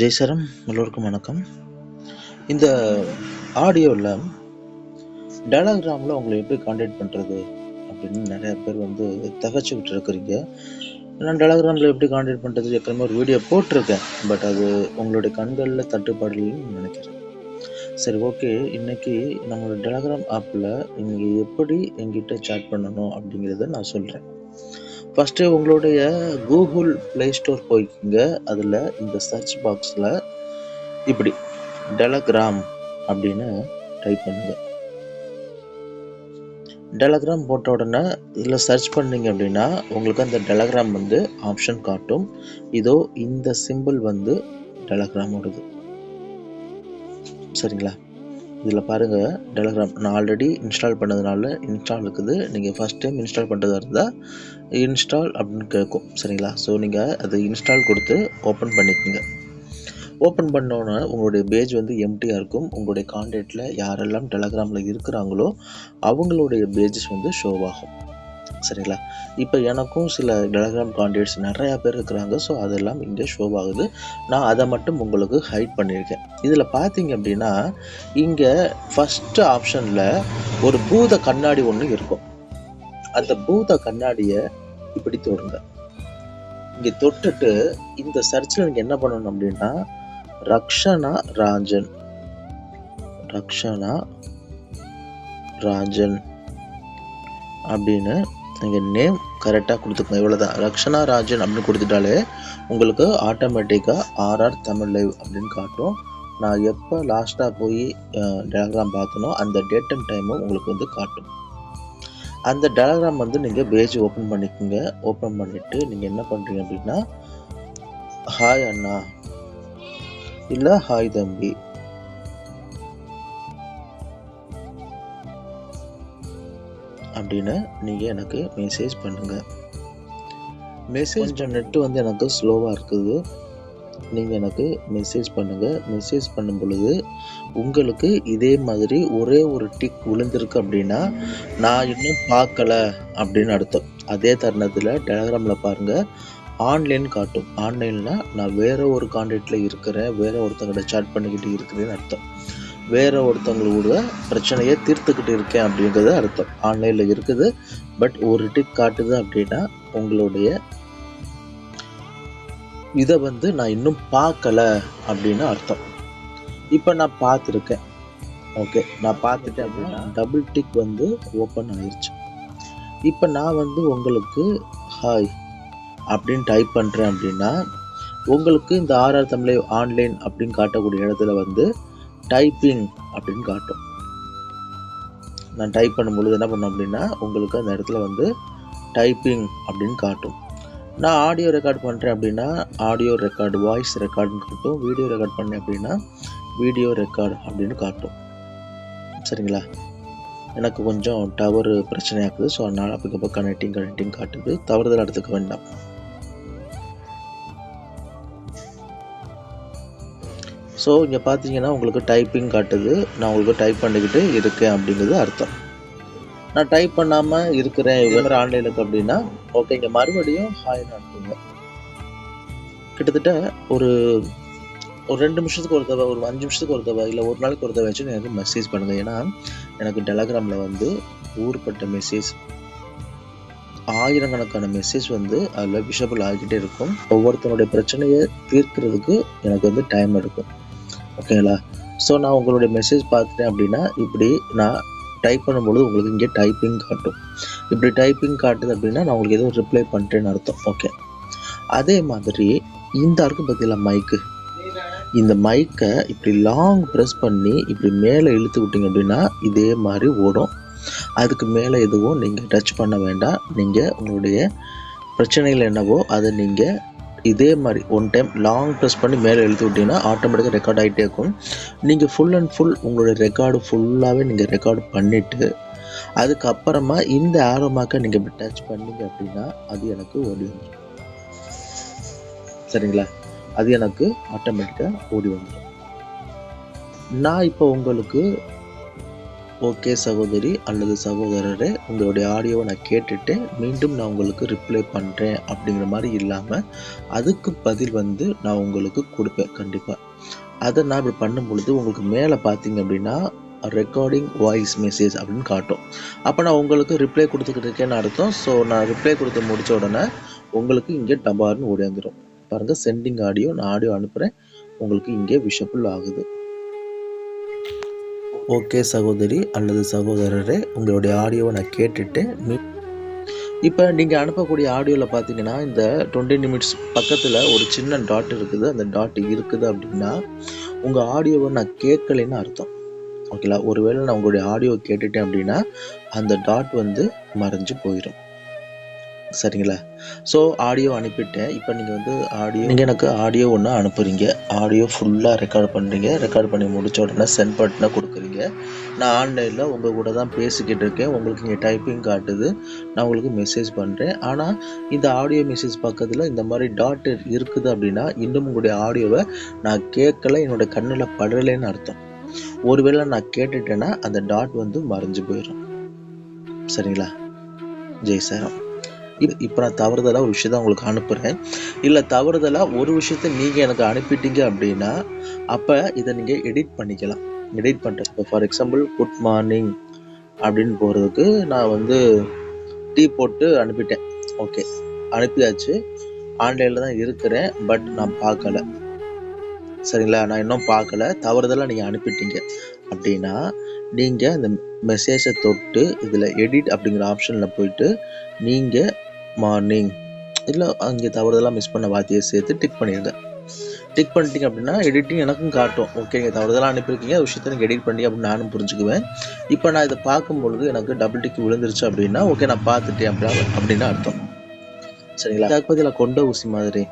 ஜெய்சரம் எல்லோருக்கும் வணக்கம். இந்த ஆடியோவில் டெலகிராமில் உங்களை எப்படி காண்டாக்ட் பண்ணுறது அப்படின்னு நிறையா பேர் வந்து தகச்சுக்கிட்டு இருக்கிறீங்க நான் டெலாகிராமில் எப்படி காண்டாக்ட் பண்ணுறது ஏற்கனவே ஒரு வீடியோ போட்டிருக்கேன். பட் அது உங்களுடைய கண்களில் தட்டுப்பாடுன்னு நினைக்கிறேன். சரி ஓகே. இன்னைக்கு நம்மளோட டெலகிராம் ஆப்பில் நீங்கள் எப்படி எங்கிட்ட சேட் பண்ணணும் அப்படிங்கிறத நான் சொல்கிறேன் ஃபஸ்ட்டு உங்களுடைய கூகுள் ப்ளே ஸ்டோர் போய்க்குங்க. அதில் இந்த சர்ச் பாக்ஸில் இப்படி டெலகிராம் அப்படின்னு டைப் பண்ணுங்க. டெலகிராம் போட்ட உடனே இதில் சர்ச் பண்ணீங்க அப்படின்னா உங்களுக்கு அந்த டெலகிராம் வந்து ஆப்ஷன் காட்டும். இதோ இந்த சிம்பிள் வந்து டெலகிராமோடது சரிங்களா? இதில் பாருங்கள் டெலகிராம் நான் ஆல்ரெடி இன்ஸ்டால் பண்ணதுனால இன்ஸ்டால் இருக்குது. நீங்கள் ஃபஸ்ட் டைம் இன்ஸ்டால் பண்ணுறதா இருந்தால் இன்ஸ்டால் அப்படின்னு கேட்கும். சரிங்களா? ஸோ நீங்கள் அது இன்ஸ்டால் கொடுத்து ஓப்பன் பண்ணிக்கோங்க. ஓப்பன் பண்ணோன்னே உங்களுடைய பேஜ் வந்து எம்டியாக இருக்கும். உங்களுடைய கான்டாக்டில் யாரெல்லாம் டெலகிராமில் இருக்கிறாங்களோ அவங்களுடைய பேஜஸ் வந்து ஷோவாகும் ஆகும். சரிங்களா? இப்போ எனக்கும் சில டெலகிராம் கான்டாக்ட்ஸ் நிறையா பேர் இருக்கிறாங்க. ஸோ அதெல்லாம் இங்கே ஷோ ஆகுது. நான் அதை மட்டும் உங்களுக்கு ஹைட் பண்ணியிருக்கேன். இதில் பார்த்தீங்க அப்படின்னா இங்கே ஃபஸ்ட்டு ஆப்ஷனில் ஒரு பூத கண்ணாடி ஒன்று இருக்கும். அந்த பூத கண்ணாடியை இப்படி தொடுங்க. இங்கே தொட்டுட்டு இந்த சர்ச்சில் நீங்கள் என்ன பண்ணணும் அப்படின்னா ரக்ஷனா ராஜன். ரக்ஷனா ராஜன் அப்படின்னு நீங்கள் நேம் கரெக்டாக கொடுத்துக்கோங்க. இவ்வளோதான் ரக்ஷனா ராஜன் அப்படின்னு கொடுத்துட்டாலே உங்களுக்கு ஆட்டோமேட்டிக்காக ஆர்ஆர் தமிழ் லைவ் அப்படின்னு காட்டும். நான் எப்போ லாஸ்ட்டாக போய் டெலகிராம் பார்த்தனோ அந்த டேட் அண்ட் டைமும் உங்களுக்கு வந்து காட்டும். அந்த டெலகிராம் வந்து நீங்கள் பேஜ் ஓப்பன் பண்ணிக்கோங்க. ஓப்பன் பண்ணிவிட்டு நீங்கள் என்ன பண்ணுறீங்க அப்படின்னா ஹாய் அண்ணா. இல்லை ஹாய் தம்பி. அப்படின்னு நீங்கள் எனக்கு மெசேஜ் பண்ணுங்கள் மெசேஜ் கொஞ்சம் நெட்டு வந்து எனக்கு ஸ்லோவாக இருக்குது. நீங்கள் எனக்கு மெசேஜ் பண்ணுங்கள் மெசேஜ் பண்ணும் பொழுது உங்களுக்கு இதே மாதிரி ஒரே ஒரு டிக் விழுந்திருக்கு அப்படின்னா நான் இன்னும் பார்க்கல அப்படின்னு அர்த்தம். அதே தருணத்தில் டெலகிராமில் பாருங்கள் ஆன்லைன் காட்டும். ஆன்லைனில் நான் வேற ஒரு கான்டாக்டில் இருக்கிறேன். வேற ஒருத்தங்கிட்ட சாட் பண்ணிக்கிட்டு இருக்கிறேன்னு அர்த்தம். வேற ஒருத்தவங்களோட பிரச்சனையை தீர்த்துக்கிட்டு இருக்கேன் அப்படிங்கிறது அர்த்தம். ஆன்லைனில் இருக்குது. பட் ஒரு டிக் காட்டுது அப்படின்னா உங்களுடைய இதை வந்து நான் இன்னும் பார்க்கல அப்படின்னு அர்த்தம். இப்போ நான் பார்த்துருக்கேன். ஓகே நான் பார்த்துட்டேன் அப்படின்னா டபுள் டிக் வந்து ஓப்பன் ஆயிடுச்சு இப்போ நான் வந்து உங்களுக்கு ஹாய் அப்படின்னு டைப் பண்ணுறேன் அப்படின்னா உங்களுக்கு இந்த ஆர்ஆர் தமிழை ஆன்லைன் அப்படின்னு காட்டக்கூடிய இடத்துல வந்து டைப்பிங் அப்படின்னு காட்டும். நான் டைப் பண்ணும்பொழுது என்ன பண்ணோம் அப்படின்னா உங்களுக்கு அந்த இடத்துல வந்து டைப்பிங் அப்படின்னு காட்டும். நான் ஆடியோ ரெக்கார்ட் பண்ணுறேன் அப்படின்னா ஆடியோ ரெக்கார்டு வாய்ஸ் ரெக்கார்டுன்னு காட்டும். வீடியோ ரெக்கார்ட் பண்ணேன் அப்படின்னா வீடியோ ரெக்கார்டு அப்படின்னு காட்டும். சரிங்களா? எனக்கு கொஞ்சம் டவர் பிரச்சனையாக்குது ஸோ அதனால் அப்பக்கப்போ கனெக்டிங் கனெக்டிங் காட்டுது. தவறுதல் எடுத்துக்க வேண்டாம். ஸோ இங்கே பார்த்தீங்கன்னா உங்களுக்கு டைப்பிங் காட்டுது. நான் உங்களுக்கு டைப் பண்ணிக்கிட்டு இருக்கேன் அப்படிங்கிறது அர்த்தம். நான் டைப் பண்ணாமல் இருக்கிறேன். இவ்வளோ ஆன்லைனில் இருக்கு அப்படின்னா ஓகே இங்கே மறுபடியும் ஹாய் அனுப்புங்க. கிட்டத்தட்ட ஒரு ஒரு ரெண்டு நிமிஷத்துக்கு ஒரு தடவை ஒரு அஞ்சு நிமிஷத்துக்கு ஒரு தடவை இல்லை ஒரு நாளைக்கு ஒரு தடவை வச்சு எனக்கு மெசேஜ் பண்ணுங்கள் ஏன்னா எனக்கு டெலகிராமில் வந்து ஊர்பட்ட மெசேஜ் ஆயிரக்கணக்கான மெசேஜ் வந்து அதில் விஷபிள் ஆகிக்கிட்டே இருக்கும். ஒவ்வொருத்தனுடைய பிரச்சனையை தீர்க்கிறதுக்கு எனக்கு வந்து டைம் எடுக்கும். ஓகேங்களா ஸோ நான் உங்களுடைய மெசேஜ் பார்த்துட்டேன் அப்படின்னா இப்படி நான் டைப் பண்ணும்பொழுது உங்களுக்கு இங்கே டைப்பிங் காட்டும். இப்படி டைப்பிங் காட்டுது அப்படின்னா நான் உங்களுக்கு எதுவும் ரிப்ளை பண்ணுறேன்னு அர்த்தம். ஓகே அதே மாதிரி இந்த இருக்கு பார்த்தீங்களா மைக்கு இந்த மைக்கை இப்படி லாங் ப்ரெஸ் பண்ணி இப்படி மேலே இழுத்து விட்டீங்க அப்படின்னா இதே மாதிரி ஓடும். அதுக்கு மேலே எதுவும் நீங்கள் டச் பண்ண வேண்டாம். நீங்கள் உங்களுடைய பிரச்சனைகள் என்னவோ அதை நீங்கள் இதே மாதிரி ஒன் டைம் லாங் ப்ரெஸ் பண்ணி மேலே எழுத்து விட்டீங்கன்னா ஆட்டோமேட்டிக்காக ரெக்கார்ட் ஆகிட்டே இருக்கும். நீங்கள் ஃபுல் அண்ட் ஃபுல் உங்களுடைய ரெக்கார்டு ஃபுல்லாகவே நீங்கள் ரெக்கார்டு பண்ணிவிட்டு அதுக்கப்புறமா இந்த ஆரோமாக்க நீங்கள் இப்படி டச் பண்ணீங்க அப்படின்னா அது எனக்கு ஓடி வந்துடும் சரிங்களா? அது எனக்கு ஆட்டோமேட்டிக்காக ஓடி வந்துடும் நான் இப்போ உங்களுக்கு ஓகே சகோதரி அல்லது சகோதரரே உங்களுடைய ஆடியோவை நான் கேட்டுட்டு மீண்டும் நான் உங்களுக்கு ரிப்ளை பண்ணுறேன் அப்படிங்கிற மாதிரி இல்லாமல் அதுக்கு பதில் வந்து நான் உங்களுக்கு கொடுப்பேன் கண்டிப்பாக அதை நான் இப்படி பண்ணும் பொழுது உங்களுக்கு மேலே பார்த்தீங்க அப்படின்னா ரெக்கார்டிங் வாய்ஸ் மெசேஜ் அப்படின்னு காட்டும். அப்போ நான் உங்களுக்கு ரிப்ளை கொடுத்துக்கிட்டு இருக்கேன்னு அர்த்தம். ஸோ நான் ரிப்ளை கொடுத்து முடித்த உடனே உங்களுக்கு இங்கே டபார்னு ஓடியாந்துடும் பாருங்கள் சென்டிங் ஆடியோ நான் ஆடியோ அனுப்புகிறேன் உங்களுக்கு இங்கே விஷபுல் ஆகுது. ஓகே சகோதரி அல்லது சகோதரரே உங்களுடைய ஆடியோவை நான் கேட்டுட்டு மீ இப்போ நீங்கள் அனுப்பக்கூடிய ஆடியோவில் பார்த்தீங்கன்னா இந்த டுவெண்ட்டி நிமிட்ஸ் பக்கத்தில் ஒரு சின்ன டாட் இருக்குது. அந்த டாட் இருக்குது அப்படின்னா உங்கள் ஆடியோவை நான் கேட்கலைன்னு அர்த்தம். ஓகேங்களா ஒருவேளை நான் உங்களுடைய ஆடியோ கேட்டுட்டேன் அப்படின்னா அந்த டாட் வந்து மறைஞ்சு போயிடும் சரிங்களா? ஸோ ஆடியோ அனுப்பிட்டேன். இப்போ நீங்கள் வந்து ஆடியோ நீங்கள் எனக்கு ஆடியோ ஒன்று அனுப்புகிறீங்க ஆடியோ ஃபுல்லாக ரெக்கார்ட் பண்ணுறீங்க ரெக்கார்ட் பண்ணி முடிச்ச உடனே சென்ட் பட்டனை கொடுக்குறீங்க. நான் ஆன்லைனில் உங்கள் கூட தான் பேசிக்கிட்டு இருக்கேன். உங்களுக்கு இங்கே டைப்பிங் காட்டுது. நான் உங்களுக்கு மெசேஜ் பண்ணுறேன் ஆனால் இந்த ஆடியோ மெசேஜ் பக்கத்தில் இந்த மாதிரி டாட் இருக்குது அப்படின்னா இன்னும் உங்களுடைய ஆடியோவை நான் கேட்கல என்னோட கண்ணில் படலைன்னு அர்த்தம். ஒருவேளை நான் கேட்டுட்டேன்னா அந்த டாட் வந்து மறைஞ்சு போயிடும் சரிங்களா? ஜெய் சாரம். இது இப்போ நான் தவறுதலாக ஒரு விஷயத்த உங்களுக்கு அனுப்புகிறேன் இல்லை தவறுதலாக ஒரு விஷயத்த நீங்கள் எனக்கு அனுப்பிட்டீங்க அப்படின்னா அப்போ இதை நீங்கள் எடிட் பண்ணிக்கலாம். எடிட் பண்ணுறது இப்போ ஃபார் எக்ஸாம்பிள் குட் மார்னிங் அப்படின்னு போகிறதுக்கு நான் வந்து டீ போட்டு அனுப்பிட்டேன். ஓகே அனுப்பியாச்சு. ஆன்லைனில் தான் இருக்கிறேன். பட் நான் பார்க்கல. சரிங்களா? நான் இன்னும் பார்க்கல. தவறுதலாக நீங்கள் அனுப்பிட்டீங்க அப்படின்னா நீங்கள் அந்த மெசேஜை தொட்டு இதில் எடிட் அப்படிங்கிற ஆப்ஷனில் போயிட்டு நீங்கள் மார்னிங் இல்லை அங்கே தவறுதலாக மிஸ் பண்ண வார்த்தையை சேர்த்து டிக் பண்ணிடுங்க டிக் பண்ணிட்டீங்க அப்படின்னா எடிட்டிங் எனக்கும் காட்டும். ஓகே நீங்கள் தவறுதலாக அனுப்பியிருக்கீங்க விஷயத்தை நீங்கள் எடிட் பண்ணி அப்படின்னு நானும் புரிஞ்சுக்குவேன். இப்போ நான் இதை பார்க்கும் பொழுது எனக்கு டபுள் டிக் விழுந்துருச்சு அப்படின்னா ஓகே நான் பார்த்துட்டேன் அப்படின்னா அப்படின்னு அர்த்தம். சரிங்களா? அதுக்கு பதிலாக கொண்ட ஊசி மாதிரி.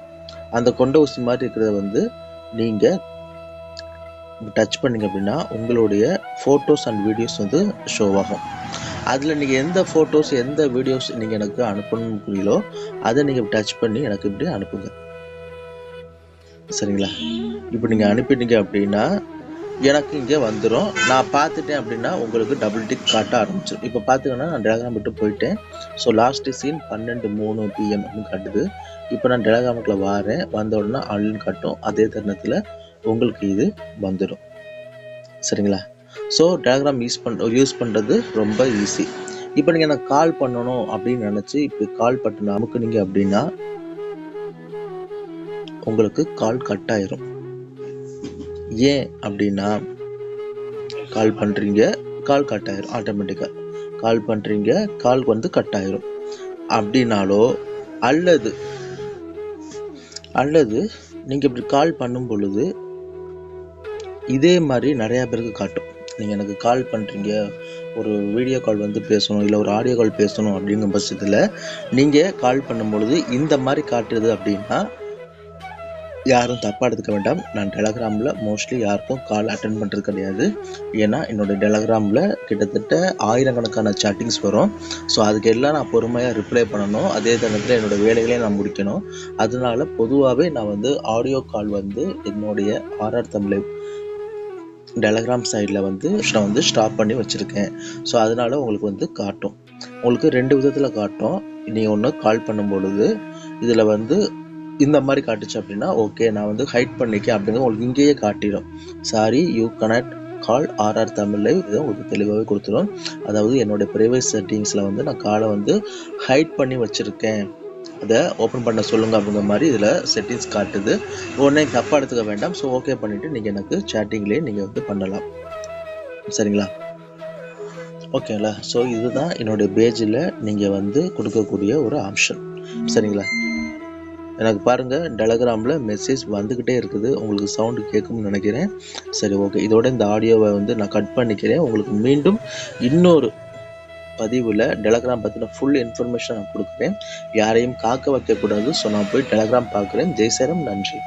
அந்த கொண்ட ஊசி மாதிரி இருக்கிறத வந்து நீங்கள் டச் பண்ணீங்க அப்படின்னா உங்களுடைய ஃபோட்டோஸ் அண்ட் வீடியோஸ் வந்து ஷோ ஆகும். அதில் நீங்கள் எந்த ஃபோட்டோஸ் எந்த வீடியோஸ் நீங்கள் எனக்கு அனுப்பணுங்கிறீங்களோ அதை நீங்கள் டச் பண்ணி எனக்கு இப்படி அனுப்புங்க. சரிங்களா? இப்போ நீங்கள் அனுப்பிட்டீங்க அப்படின்னா எனக்கு இங்கே வந்துடும் நான் பார்த்துட்டேன் அப்படின்னா உங்களுக்கு டபுள் டிக் காட்ட ஆரம்பிச்சிடும் இப்போ பார்த்துக்கன்னா நான் டெலகிராம் விட்டு போயிட்டேன். ஸோ லாஸ்ட் சீன் பன்னெண்டு மூணு பிஎம் அப்படின்னு காட்டுது. இப்போ நான் டெலகிராமுக்குள்ள வாரேன். வந்த உடனே ஆன்லைன் காட்டும். அதே தருணத்தில் உங்களுக்கு இது வந்துடும் சரிங்களா? ஸோ டெலகிராம் யூஸ் பண் யூஸ் பண்ணுறது ரொம்ப ஈஸி இப்போ நீங்கள் எனக்கு கால் பண்ணணும் அப்படின்னு நினச்சி இப்போ கால் பட்டன் அமுக்குனீங்க அப்படின்னா உங்களுக்கு கால் கட் ஆயிரும். ஏன் அப்படின்னா கால் பண்ணுறீங்க கால் கட் ஆயிரும் ஆட்டோமேட்டிக்காக கால் பண்ணுறீங்க கால் வந்து கட் ஆயிரும். அப்படின்னாலோ அல்லது அல்லது நீங்கள் இப்படி கால் பண்ணும் பொழுது இதே மாதிரி நிறையா பேருக்கு காட்டும். நீங்கள் எனக்கு கால் பண்ணுறீங்க ஒரு வீடியோ கால் வந்து பேசணும் இல்லை ஒரு ஆடியோ கால் பேசணும் அப்படிங்கிற பட்சத்தில் நீங்கள் கால் பண்ணும்பொழுது இந்த மாதிரி காட்டுறது அப்படின்னா யாரும் தப்பாக எடுத்துக்க வேண்டாம். நான் டெலகிராமில் மோஸ்ட்லி யாருக்கும் கால் அட்டன் பண்ணுறது கிடையாது. ஏன்னா என்னோடய டெலகிராமில் கிட்டத்தட்ட ஆயிரக்கணக்கான சாட்டிங்ஸ் வரும். ஸோ அதுக்கு எல்லாம் நான் பொறுமையாக ரிப்ளை பண்ணணும். அதே தருணத்தில் என்னோட வேலைகளையும் நான் முடிக்கணும். அதனால பொதுவாகவே நான் வந்து ஆடியோ கால் வந்து என்னுடைய ஆர்ஆர் தமிழை டெலகிராம் சைடில் வந்து நான் வந்து ஸ்டாப் பண்ணி வச்சுருக்கேன். ஸோ அதனால உங்களுக்கு வந்து காட்டும். உங்களுக்கு ரெண்டு விதத்தில் காட்டும். நீங்கள் ஒன்று கால் பண்ணும் பொழுது இதில் வந்து இந்த மாதிரி காட்டுச்சு அப்படின்னா ஓகே நான் வந்து ஹைட் பண்ணிக்கேன் அப்படிங்கிற உங்களுக்கு இங்கேயே காட்டிடும். Sorry you connect call RR தமிழில் இதை உங்களுக்கு தெளிவாகவே கொடுத்துரும். அதாவது என்னோடய ப்ரைவேட் செட்டிங்ஸில் வந்து நான் காலை வந்து ஹைட் பண்ணி வச்சுருக்கேன். அதை ஓப்பன் பண்ண சொல்லுங்க அப்படிங்கிற மாதிரி இதில் செட்டிங்ஸ் காட்டுது. உடனே தப்பாக எடுத்துக்க வேண்டாம். ஸோ ஓகே பண்ணிவிட்டு நீங்கள் எனக்கு சேட்டிங்லேயே நீங்கள் வந்து பண்ணலாம். சரிங்களா? ஓகேங்களா ஸோ இதுதான் என்னுடைய பேஜில் நீங்கள் வந்து கொடுக்கக்கூடிய ஒரு ஆப்ஷன் சரிங்களா? எனக்கு பாருங்கள் டெலகிராமில் மெசேஜ் வந்துக்கிட்டே இருக்குது. உங்களுக்கு சவுண்டு கேட்கும்னு நினைக்கிறேன். சரி ஓகே இதோட இந்த ஆடியோவை வந்து நான் கட் பண்ணிக்கிறேன். உங்களுக்கு மீண்டும் இன்னொரு பதிவில் டெலகிராம் பற்றின ஃபுல் இன்ஃபர்மேஷன் நான் கொடுக்குறேன். யாரையும் காக்க வைக்கக்கூடாது ஸோ நான் போய் டெலகிராம் பார்க்குறேன். ஜெய்சரம் நன்றி.